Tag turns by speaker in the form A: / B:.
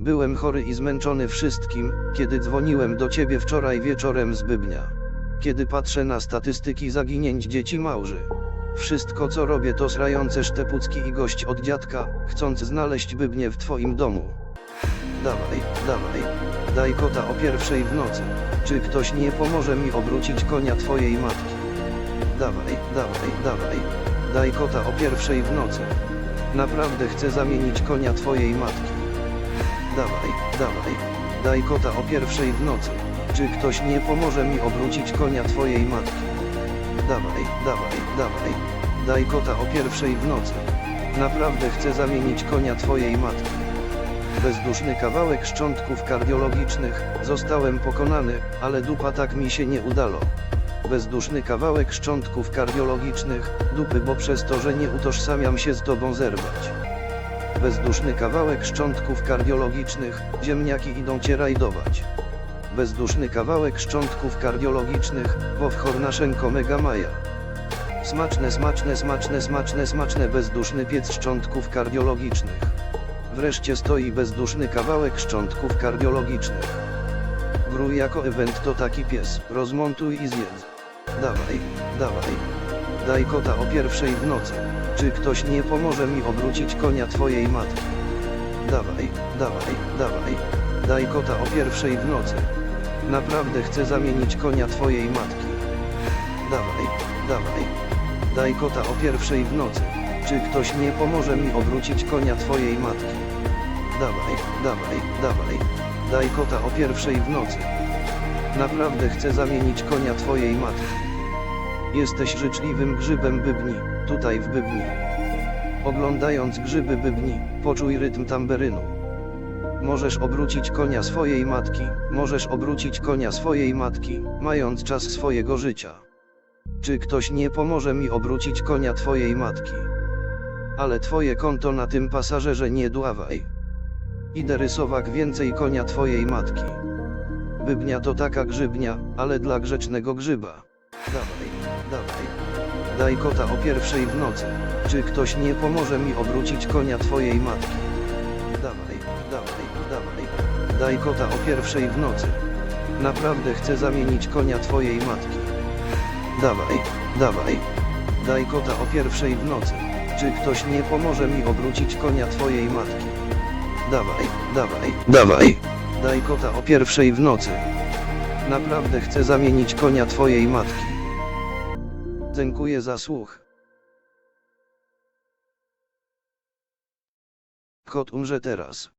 A: Byłem chory i zmęczony wszystkim, kiedy dzwoniłem do ciebie wczoraj wieczorem z Bybnia. Kiedy patrzę na statystyki zaginięć dzieci małży. Wszystko co robię to srające sztepucki i gość od dziadka, chcąc znaleźć Bybnie w twoim domu. Dawaj, dawaj, daj kota o pierwszej w nocy. Czy ktoś nie pomoże mi obrócić konia twojej matki? Dawaj, dawaj, dawaj, daj kota o pierwszej w nocy. Naprawdę chcę zamienić konia twojej matki. Dawaj, dawaj, daj kota o pierwszej w nocy. Czy ktoś nie pomoże mi obrócić konia twojej matki? Dawaj, dawaj, dawaj, daj kota o pierwszej w nocy. Naprawdę chcę zamienić konia twojej matki. Bezduszny kawałek szczątków kardiologicznych, zostałem pokonany, ale dupa tak mi się nie udało. Bezduszny kawałek szczątków kardiologicznych, dupy bo przez to, że nie utożsamiam się z tobą zerwać. Bezduszny kawałek szczątków kardiologicznych, ziemniaki idą cię rajdować. Bezduszny kawałek szczątków kardiologicznych, Wowchor Naszenko Mega Maja. Smaczne, smaczne, smaczne, smaczne, smaczne bezduszny piec szczątków kardiologicznych. Wreszcie stoi bezduszny kawałek szczątków kardiologicznych. Grój jako event to taki pies, rozmontuj i zjedz. Dawaj, dawaj. Daj kota o pierwszej w nocy. Czy ktoś nie pomoże mi obrócić konia twojej matki? Dawaj, dawaj, dawaj. Daj kota o pierwszej w nocy. Naprawdę chcę zamienić konia twojej matki. Dawaj, dawaj. Daj kota o pierwszej w nocy. Czy ktoś nie pomoże mi obrócić konia twojej matki? Dawaj, dawaj, dawaj. Daj kota o pierwszej w nocy. Naprawdę chcę zamienić konia twojej matki. Jesteś życzliwym grzybem bybni, tutaj w bybni. Oglądając grzyby bybni, poczuj rytm tamberynu. Możesz obrócić konia swojej matki, możesz obrócić konia swojej matki, mając czas swojego życia. Czy ktoś nie pomoże mi obrócić konia twojej matki? Ale twoje konto na tym pasażerze nie dławaj. Idę rysowak więcej konia twojej matki. Bybnia to taka grzybnia, ale dla grzecznego grzyba. Dawaj, dawaj. Daj kota o pierwszej w nocy. Czy ktoś nie pomoże mi obrócić konia twojej matki? Dawaj, dawaj, dawaj. Daj kota o pierwszej w nocy. Naprawdę chcę zamienić konia twojej matki. Dawaj, dawaj. Daj kota o pierwszej w nocy. Czy ktoś nie pomoże mi obrócić konia twojej matki? Dawaj, dawaj, dawaj. Daj kota o pierwszej w nocy. Naprawdę chcę zamienić konia twojej matki. Dziękuję za słuch. Kot umrze teraz.